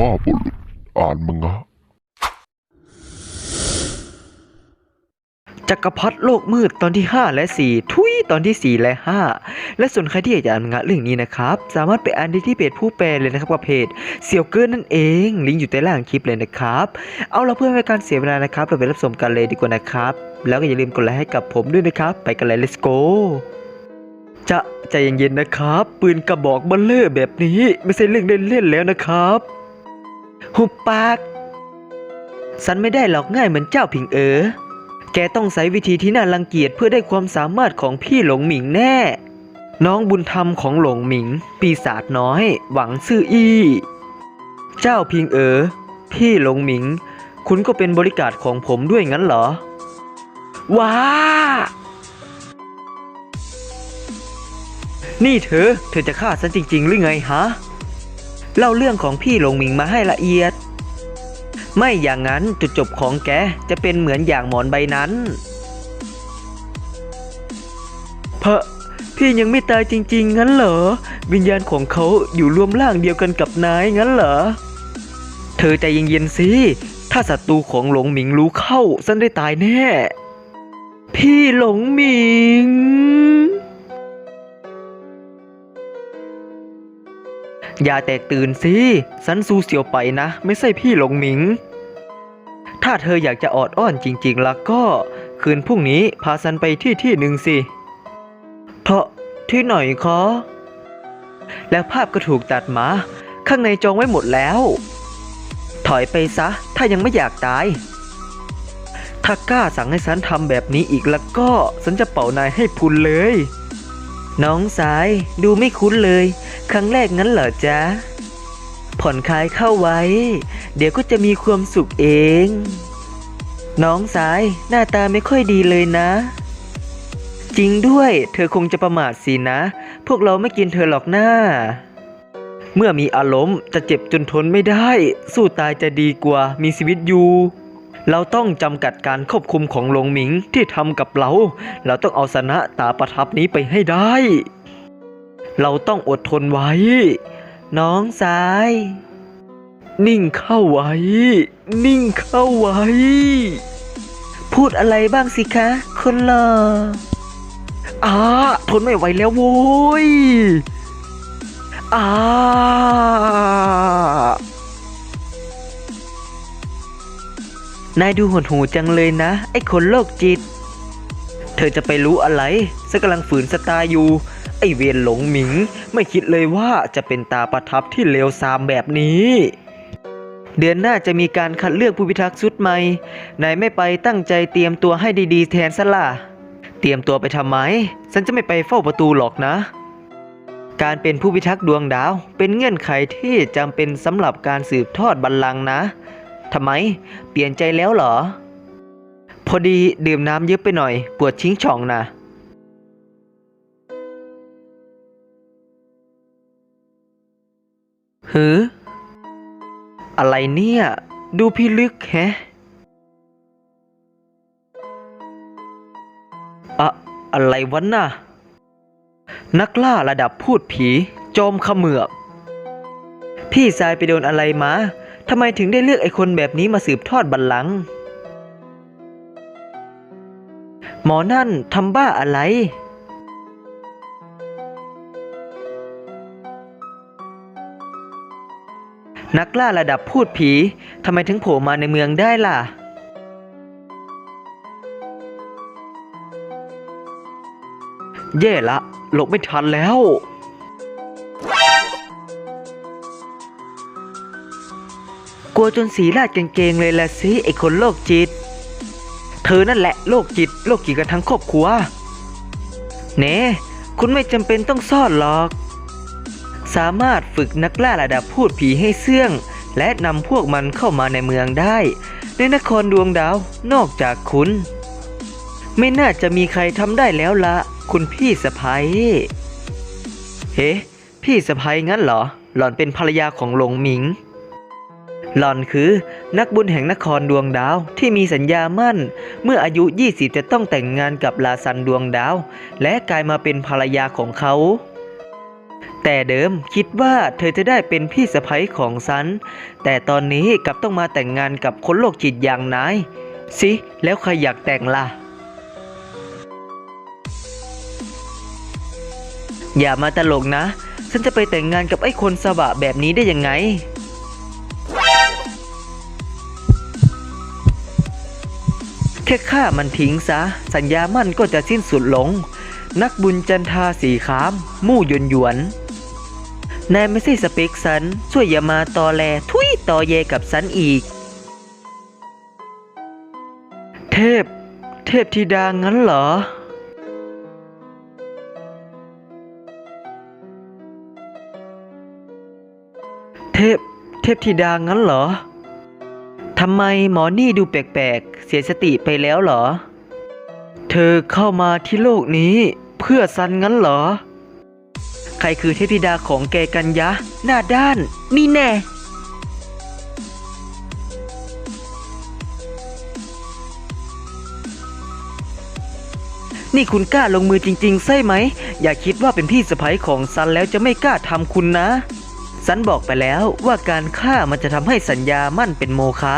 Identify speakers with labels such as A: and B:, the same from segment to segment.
A: พ่อบุรุษอ่านมังงะ
B: จักรพรรดิโลกมืดตอนที่ 5 และ 4 ทุยตอนที่ 4 และ 5 และส่วนใครที่อยากจะอ่านมังงะเรื่องนี้นะครับ สามารถไปอ่านได้ที่เพจผู้แปลเลยนะครับกับเพจเสี่ยวเกินนั่นเอง ลิงก์อยู่ใต้ล่างคลิปเลยนะครับ เอาละเพื่อไม่ให้การเสียเวลานะครับ เราไปรับชมกันเลยดีกว่านะครับ แล้วก็อย่าลืมกดไลค์ให้กับผมด้วยนะครับ ไปกันเลย let's go จะใจเย็นๆนะครับ ปืนกระบอกเบัลเลอร์แบบนี้ ไม่ใช่เรื่องเล่นๆแล้วนะครับ หุบปาก สันไม่ได้หลอกง่ายเหมือนเจ้าผิงเอ๋อ แกต้องใช้วิธีที่น่ารังเกียจเพื่อได้ความสามารถของพี่หลงหมิงแน่ น้องบุญธรรมของหลงหมิง ปีศาจน้อย หวังซื่ออี้ เจ้าพิงเอ๋อ พี่หลงหมิง คุณก็เป็นบริการของผมด้วยงั้นเหรอ ว้า นี่เธอ เธอจะฆ่าฉันจริง ๆ หรือไงฮะ เล่าเรื่องของพี่หลงหมิงมาให้ละเอียด ไม่อย่างนั้นจุดจบของแกจะเป็นเหมือนอย่างหมอนใบนั้นเพะพี่ยังไม่ตายจริง ๆ งั้นเหรอ วิญญาณของเขาอยู่รวมร่างเดียวกันกับนายงั้นเหรอ เธอใจเย็นๆสิถ้าศัตรูของหลงหมิงรู้เข้าฉันได้ตายแน่ พี่หลงหมิง อย่าแตกตื่นสิสันซูเสียวไปนะ ไม่ใช่พี่หลงหมิง ถ้าเธออยากจะออดอ้อนจริงๆล้วก็ คืนพรุ่งนี้พาสันไปที่ที่หนึ่งสิเถาะที่หน่อยคะแล้วภาพก็ถูกตัดมา ข้างในจองไว้หมดแล้ว ถอยไปซะ ถ้ายังไม่อยากตาย ถ้ากล้าสั่งให้ฉันทำแบบนี้อีกแล้วก็ ฉันจะเป่านายให้พุนเลย น้องสายดูไม่คุ้นเลย ครั้งแรกงั้นเหรอจ๊ะ ผ่อนคลายเข้าไว้ เดี๋ยวก็จะมีความสุขเอง น้องสายหน้าตาไม่ค่อยดีเลยนะ จริงด้วย เธอคงจะประมาทสินะ พวกเราไม่กินเธอหรอกหน้า เมื่อมีอารมณ์จะเจ็บจนทนไม่ได้ สู้ตายจะดีกว่ามีชีวิตอยู่เราต้องจำกัดการควบคุมของหลงหมิงที่ทำกับเรา เราต้องเอาชนะตาประทับนี้ไปให้ได้ เราต้องอดทนไว้ น้องสาย นิ่งเข้าไว้ นิ่งเข้าไว้ พูดอะไรบ้างสิคะ คนหล่ออ่าทนไม่ไหวแล้วโว้ยอ่านายดูหดหูจังเลยนะ ไอ้คนโรคจิต เธอจะไปรู้อะไรฉันกำลังฝืนสตาอยู่ ไอเวียนหลงหมิง ไม่คิดเลยว่าจะเป็นตาประทับที่เลวทรามแบบนี้ เดือนหน้าจะมีการคัดเลือกผู้พิทักษ์ชุดใหม่นายไม่ไปตั้งใจเตรียมตัวให้ดีๆ แทนซะล่ะเตรียมตัวไปทำไม ฉันจะไม่ไปเฝ้าประตูหรอกนะ การเป็นผู้พิทักษ์ดวงดาว เป็นเงื่อนไขที่จำเป็นสำหรับการสืบทอดบัลลังก์นะทำไม เปลี่ยนใจแล้วเหรอ พอดีดื่มน้ำเยอะไปหน่อย ปวดชิงช่องนะ หือ อะไรเนี่ย ดูพี่ลึกแฮะอะอะไรวะน่ะ นักล่าระดับพูดผีจอมขมือบ พี่ชายไปโดนอะไรมาทำไมถึงได้เลือกไอ้คนแบบนี้มาสืบทอดบัลลังก์หมอนั่นทำบ้าอะไร นักล่าระดับพูดผีทำไมถึงโผล่มาในเมืองได้ล่ะแย่ละ หลบไม่ทันแล้ว กลัวจนสีลาดกางเกงเลยละสิไอคนโรคจิต เธอนั่นแหละโรคจิตโรคจิตกันทั้งครอบครัว เน่คุณไม่จำเป็นต้องซ่อนหรอก สามารถฝึกนักล่าระดับพูดผีให้เสื่อง และนำพวกมันเข้ามาในเมืองได้ ในนครดวงดาวนอกจากคุณ ไม่น่าจะมีใครทำได้แล้วละคุณพี่สะพ้ยเฮ้ พี่สะพ้ยงั้นเหรอ หล่อนเป็นภรรยาของหลงหมิง หล่อนคือนักบุญแห่งนครดวงดาวที่มีสัญญามั่น เมื่ออายุ 20 จะต้องแต่งงานกับลาซันดวงดาว และกลายมาเป็นภรรยาของเขา แต่เดิมคิดว่าเธอจะได้เป็นพี่สะใภ้ของฉัน แต่ตอนนี้กลับต้องมาแต่งงานกับคนโรคจิตอย่างนายสิแล้วใครอยากแต่งล่ะ อย่ามาตลกนะ ฉันจะไปแต่งงานกับไอ้คนสบะแบบนี้ได้ยังไง แค่ฆ่ามันทิ้งซะ สัญญามั่นก็จะสิ้นสุดลง นักบุญจันทาสีขาม มู่หยวนหยวน นายไม่ใช่สเปคสันช่วยอย่ามาตอแลทุยตอเยกับสันอีก เทพ เทพธิดางั้นเหรอ เทพ เทพธิดางั้นเหรอทำไมหมอนี่ดูแปลกๆ เสียสติไปแล้วเหรอ เธอเข้ามาที่โลกนี้เพื่อซันงั้นเหรอ ใครคือเทพธิดาของแกกันยะ หน้าด้าน นี่แน่ นี่คุณกล้าลงมือจริง ๆ ใช่ไหม อย่าคิดว่าเป็นพี่สะใภ้ของซันแล้วจะไม่กล้าทำคุณนะซันบอกไปแล้วว่าการฆ่ามันจะทำให้สัญญามั่นเป็นโมฆะ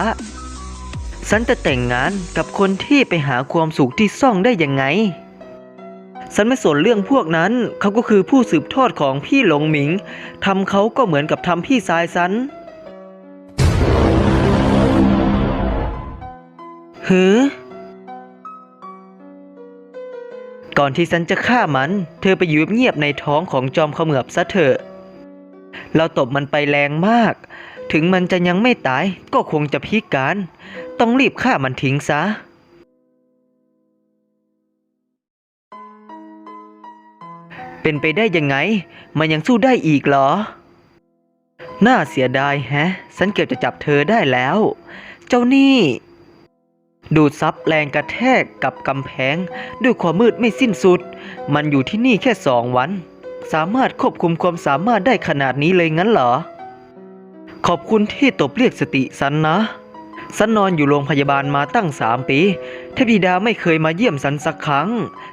B: ซันจะแต่งงานกับคนที่ไปหาความสุขที่ซ่องได้ยังไง ซันไม่สนเรื่องพวกนั้น เขาก็คือผู้สืบทอดของพี่หลงหมิง ทำเขาก็เหมือนกับทำพี่สายซันหือก่อนที่ซันจะฆ่ามัน เธอไปอยู่เงียบในท้องของจอมเขมือบซะเถอะ เราตบมันไปแรงมาก ถึงมันจะยังไม่ตายก็คงจะพิการ ต้องรีบฆ่ามันทิ้งซะ เป็นไปได้ยังไง มันยังสู้ได้อีกเหรอ น่าเสียดายแฮะ ฉันเกือบจะจับเธอได้แล้ว เจ้านี่ ดูดซับแรงกระแทกกับกำแพง ด้วยความมืดไม่สิ้นสุด มันอยู่ที่นี่แค่สองวัน สามารถควบคุมความสามารถได้ขนาดนี้เลยงั้นเหรอ ขอบคุณที่ตบเรียกสติสันนะ สันนอนอยู่โรงพยาบาลมาตั้งสามปีเทพธิดาไม่เคยมาเยี่ยมสันสักครั้ง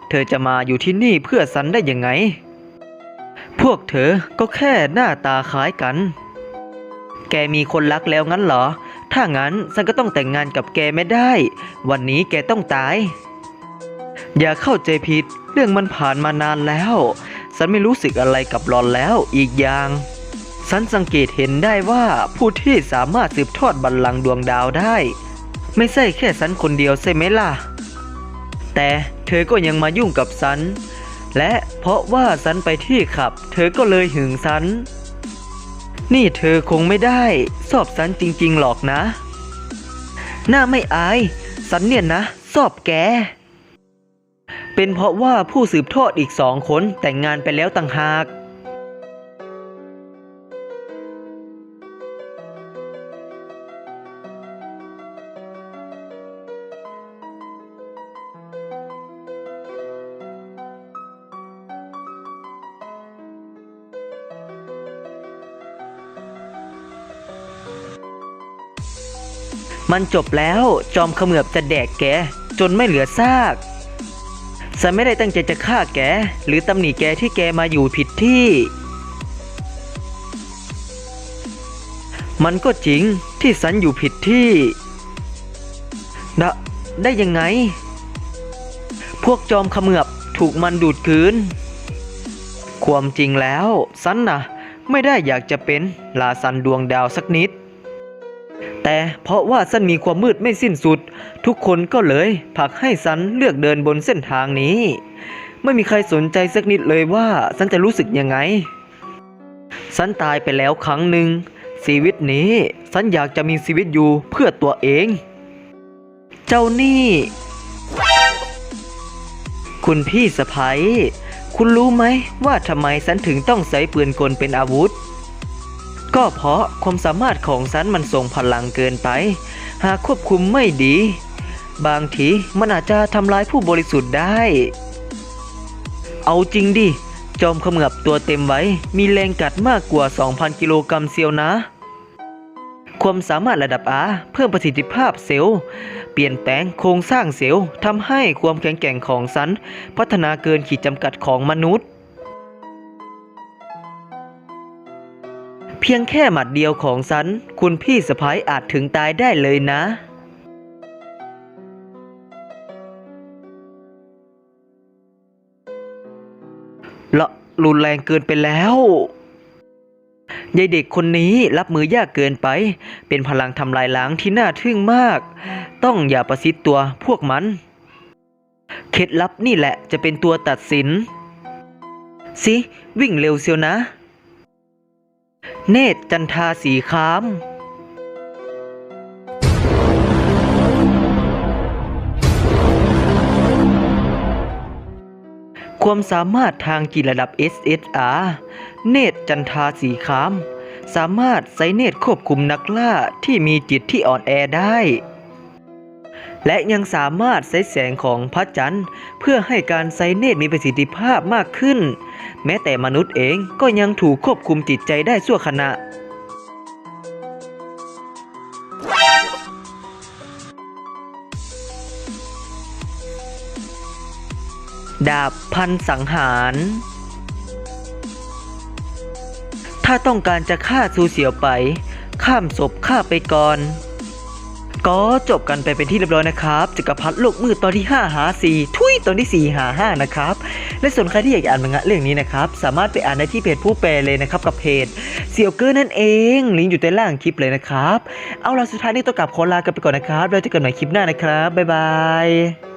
B: เธอจะมาอยู่ที่นี่เพื่อสันได้ยังไง พวกเธอก็แค่หน้าตาคล้ายกัน แกมีคนรักแล้วงั้นเหรอ ถ้างั้นสันก็ต้องแต่งงานกับแกไม่ได้ วันนี้แกต้องตาย อย่าเข้าใจผิด เรื่องมันผ่านมานานแล้วฉันไม่รู้สึกอะไรกับหลอนแล้วอีกอย่าง ฉันสังเกตเห็นได้ว่าผู้ที่สามารถสืบทอดบัลลังก์ดวงดาวได้ ไม่ใช่แค่ฉันคนเดียวใช่ไหมล่ะ แต่เธอก็ยังมายุ่งกับฉัน และเพราะว่าฉันไปที่ขับ เธอก็เลยหึงฉัน นี่เธอคงไม่ได้สอบฉันจริงๆหรอกนะ หน้าไม่อายฉันเนี่ยนะสอบแกเป็นเพราะว่าผู้สืบทอดอีกสองคนแต่งงานไปแล้วต่างหาก มันจบแล้วจอมเขมือบจะแดกแก จนไม่เหลือซากฉันไม่ได้ตั้งใจจะฆ่าแก หรือตำหนิแกที่แกมาอยู่ผิดที่ มันก็จริงที่ฉันอยู่ผิดที่ดะได้ยังไง พวกจอมเขมือบถูกมันดูดคืน ความจริงแล้วฉันนะไม่ได้อยากจะเป็นลาซันดวงดาวสักนิด แต่เพราะว่าซันมีความมืดไม่สิ้นสุด ทุกคนก็เลยผลักให้ซันเลือกเดินบนเส้นทางนี้ ไม่มีใครสนใจสักนิดเลยว่าซันจะรู้สึกยังไงซันตายไปแล้วครั้งหนึ่งชีวิตนี้ซันอยากจะมีชีวิตอยู่เพื่อตัวเอง เจ้านี่ คุณพี่สะพ้ยคุณรู้ไหมว่าทำไมฉันถึงต้องใช้ปืนกลเป็นอาวุธ ก็เพราะความสามารถของฉันมันทรงพลังเกินไป หากควบคุมไม่ดี บางทีมันอาจจะทำลายผู้บริสุทธิ์ได้ เอาจริงดิ จอมขมือบตัวเต็มไว้ มีแรงกัดมากกว่า 2,000 กิโลกรัมเซียวนะ ความสามารถระดับอาเพิ่มประสิทธิภาพเซลล์ เปลี่ยนแปลงโครงสร้างเซลล์ทำให้ความแข็งแกร่งของฉัน พัฒนาเกินขีดจำกัดของมนุษย์ พียงแค่หมัดเดียวของฉัน คุณพี่สะพ้ายอาจถึงตายได้เลยนะ ละรุนแรงเกินไปแล้วยายเด็กคนนี้รับมือยากเกินไป เป็นพลังทำลายล้างที่น่าทึ่งมาก ต้องอย่าประสิทธิ์ตัวพวกมัน เคล็ดลับนี่แหละจะเป็นตัวตัดสิน สิ วิ่งเร็วเซียวนะ เนตรจันทาสีค้าม ความสามารถทางจิตระดับ SSR เนตรจันทาสีค้าม สามารถใช้เนตรควบคุมนักล่าที่มีจิตที่อ่อนแอได้ และยังสามารถใช้แสงของพระจันทร์ เพื่อให้การใช้เนตรมีประสิทธิภาพมากขึ้น แม้แต่มนุษย์เองก็ยังถูกควบคุมจิตใจได้ชั่วขณะดาบพันสังหาร ถ้าต้องการจะฆ่าซูเสียวไป ข้ามศพฆ่าไปก่อน ก็จบกันไปเป็นที่เรียบร้อยนะครับจักรพรรดิโลกมืดตอนที่ 5 หา 4 ทุยตอนที่ 4 หา 5 นะครับ และส่วนใครที่อยากอ่านมังงะเรื่องนี้นะครับ สามารถไปอ่านได้ที่เพจผู้แปลเลยนะครับ กับเพจเสี่ยวเกอร์นั่นเอง ลิงก์อยู่ใต้ล่างคลิปเลยนะครับ เอาล่ะสุดท้ายนี้ต้องกลับขอลากันไปก่อนนะครับ แล้วเจอกันใหม่คลิปหน้านะครับบ๊ายบาย